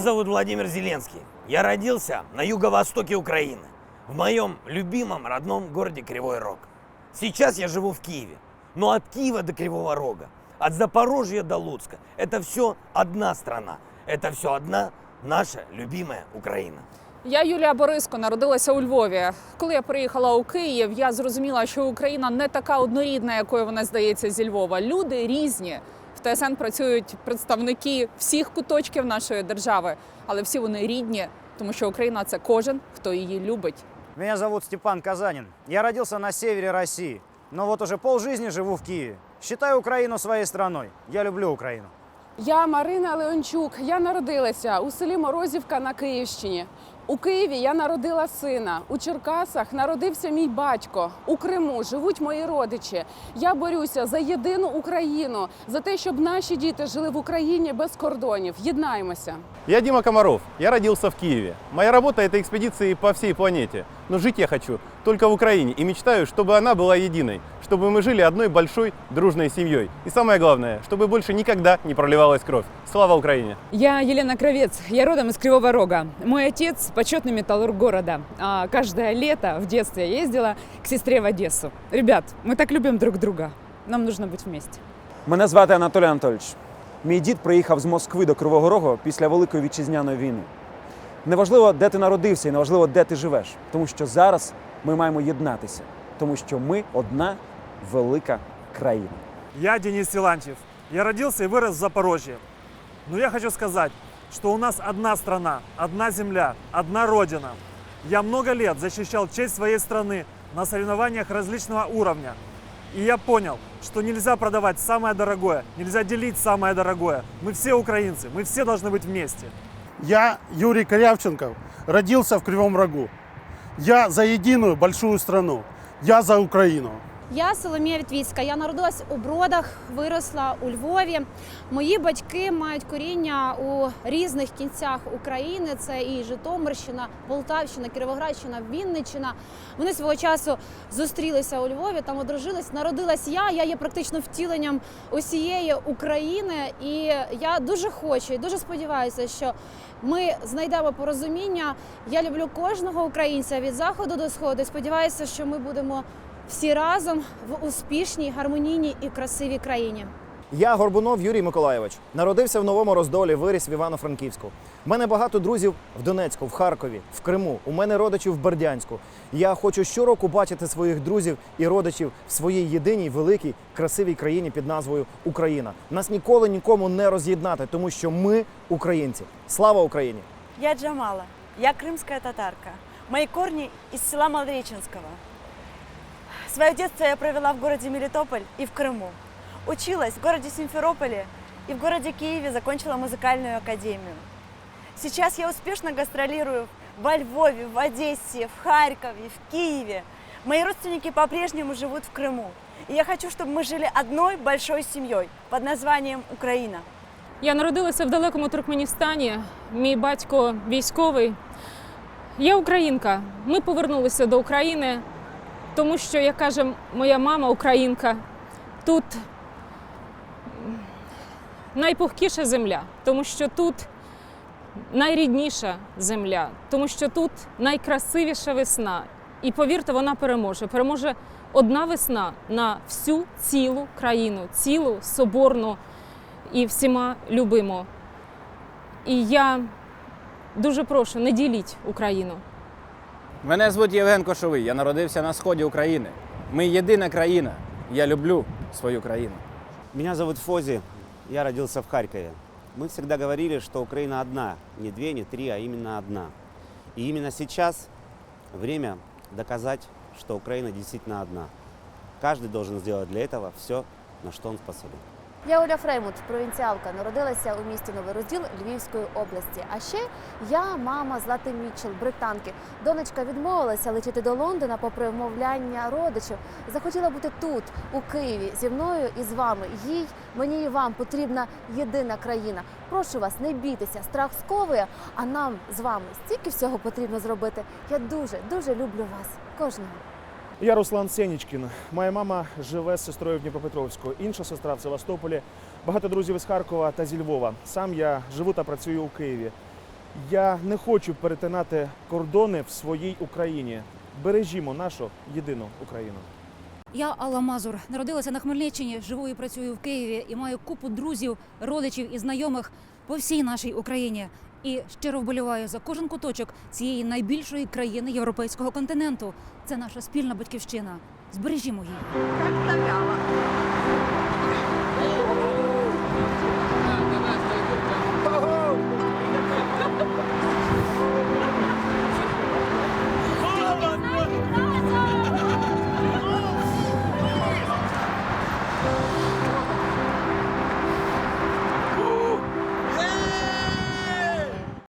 зовут Владимир Зеленский. Я родился на юго-востоке Украины, в моем любимом родном городе Кривой Рог. Сейчас я живу в Киеве. Но от Киева до Кривого Рога, от Запорожья до Луцка, это все одна страна. Это все одна наша любимая Украина. Я Юлія Бориско народилася у Львові. Коли я приїхала у Київ, я зрозуміла, що Україна не така однорідна, якою вона здається зі Львова. Люди різні. В ТСН працюють представники всіх куточків нашої держави, але всі вони рідні, тому що Україна це кожен, хто її любить. Меня зовут Степан Казанин. Я родился на севере России, но вот уже полжизни живу в Киеве. Считаю Украину своей страной. Я люблю Украину. Я Марина Леончук. Я народилася у селі Морозівка на Київщині. У Києві я народила сина. У Черкасах народився мій батько. У Криму живуть мої родичі. Я борюся за єдину Україну, за те, щоб наші діти жили в Україні без кордонів. Єднаємося. Я Дима Комаров, я родился в Киеве. Моя работа – это экспедиции по всей планете. Но жить я хочу только в Украине и мечтаю, чтобы она была единой, чтобы мы жили одной большой дружной семьей. И самое главное, чтобы больше никогда не проливалась кровь. Слава Украине! Я Елена Кровец, я родом из Кривого Рога. Мой отец – почетный металлург города. А каждое лето в детстве я ездила к сестре в Одессу. Ребят, мы так любим друг друга. Нам нужно быть вместе. Мене звати Анатолій Анатольович. Мій дід приїхав з Москви до Кривого Рогу після Великої вітчизняної війни. Неважливо, де ти народився, і неважливо, де ти живеш, тому що зараз ми маємо єднатися, тому що ми одна велика країна. Я Денис Силанчев. Я родился и вырос в Запорожье. Но я хочу сказать, что у нас одна страна, одна земля, одна родина. Я много лет защищал честь своей страны на соревнованиях различного уровня. И я понял, что нельзя продавать самое дорогое, нельзя делить самое дорогое. Мы все украинцы, мы все должны быть вместе. Я Юрий Корявченков, родился в Кривом Рогу. Я за единую большую страну. Я за Украину. Я Соломія Вітвіцька. Я народилась у Бродах, виросла у Львові. Мої батьки мають коріння у різних кінцях України. Це і Житомирщина, Полтавщина, Кіровоградщина, Вінниччина. Вони свого часу зустрілися у Львові, там одружились. Народилась я. Я є практично втіленням усієї України. І я дуже хочу і дуже сподіваюся, що ми знайдемо порозуміння. Я люблю кожного українця від заходу до сходу. І сподіваюся, що ми будемо всі разом в успішній, гармонійній і красивій країні. Я Горбунов Юрій Миколайович. Народився в Новому Роздолі, виріс в Івано-Франківську. У мене багато друзів в Донецьку, в Харкові, в Криму. У мене родичі в Бердянську. Я хочу щороку бачити своїх друзів і родичів в своїй єдиній великій красивій країні під назвою Україна. Нас ніколи нікому не роз'єднати, тому що ми українці. Слава Україні! Я Джамала. Я крымская татарка. Мои корни из села Молодореченского. Свое детство я провела в городе Мелитополь и в Крыму. Училась в городе Симферополе и в городе Киеве закончила музыкальную академию. Сейчас я успешно гастролирую во Львове, в Одессе, в Харькове, в Киеве. Мои родственники по-прежнему живут в Крыму. И я хочу, чтобы мы жили одной большой семьей под названием Украина. Я народилася в далекому Туркменістані. Мій батько військовий. Я українка. Ми повернулися до України, Тому що, як каже моя мама, українка, тут найпухкіша земля, тому що тут найрідніша земля, тому що тут найкрасивіша весна. І повірте, вона переможе. Переможе одна весна на всю цілу країну, цілу соборну і всіма любимо. І я дуже прошу, не діліть Україну. Мене звуть Євген Кошовий, я народився на сході України. Ми єдина країна. Я люблю свою країну. Меня зовут Фози, я родился в Харькове. Мы всегда говорили, что Украина одна, не две, не три, а именно одна. И именно сейчас время доказать, что Украина действительно одна. Каждый должен сделать для этого все, на что он способен. Я Оля Фреймут, провінціалка, народилася у місті Новий Розділ Львівської області. А ще я мама Злати Мітчел, британки. Донечка відмовилася летіти до Лондона попри вмовляння родичів. Захотіла бути тут, у Києві, зі мною і з вами. Їй, мені і вам потрібна єдина країна. Прошу вас, не бійтеся, страх сковує, а нам з вами стільки всього потрібно зробити. Я дуже, дуже люблю вас, кожного. Я Руслан Сенічкін. Моя мама живе з сестрою в Дніпропетровську, інша сестра в Севастополі. Багато друзів із Харкова та зі Львова. Сам я живу та працюю у Києві. Я не хочу перетинати кордони в своїй Україні. Бережімо нашу єдину Україну. Я Алла Мазур. Народилася на Хмельниччині, живу і працюю в Києві і маю купу друзів, родичів і знайомих по всій нашій Україні. І щиро вболіваю за кожен куточок цієї найбільшої країни європейського континенту. Це наша спільна батьківщина. Збережімо її.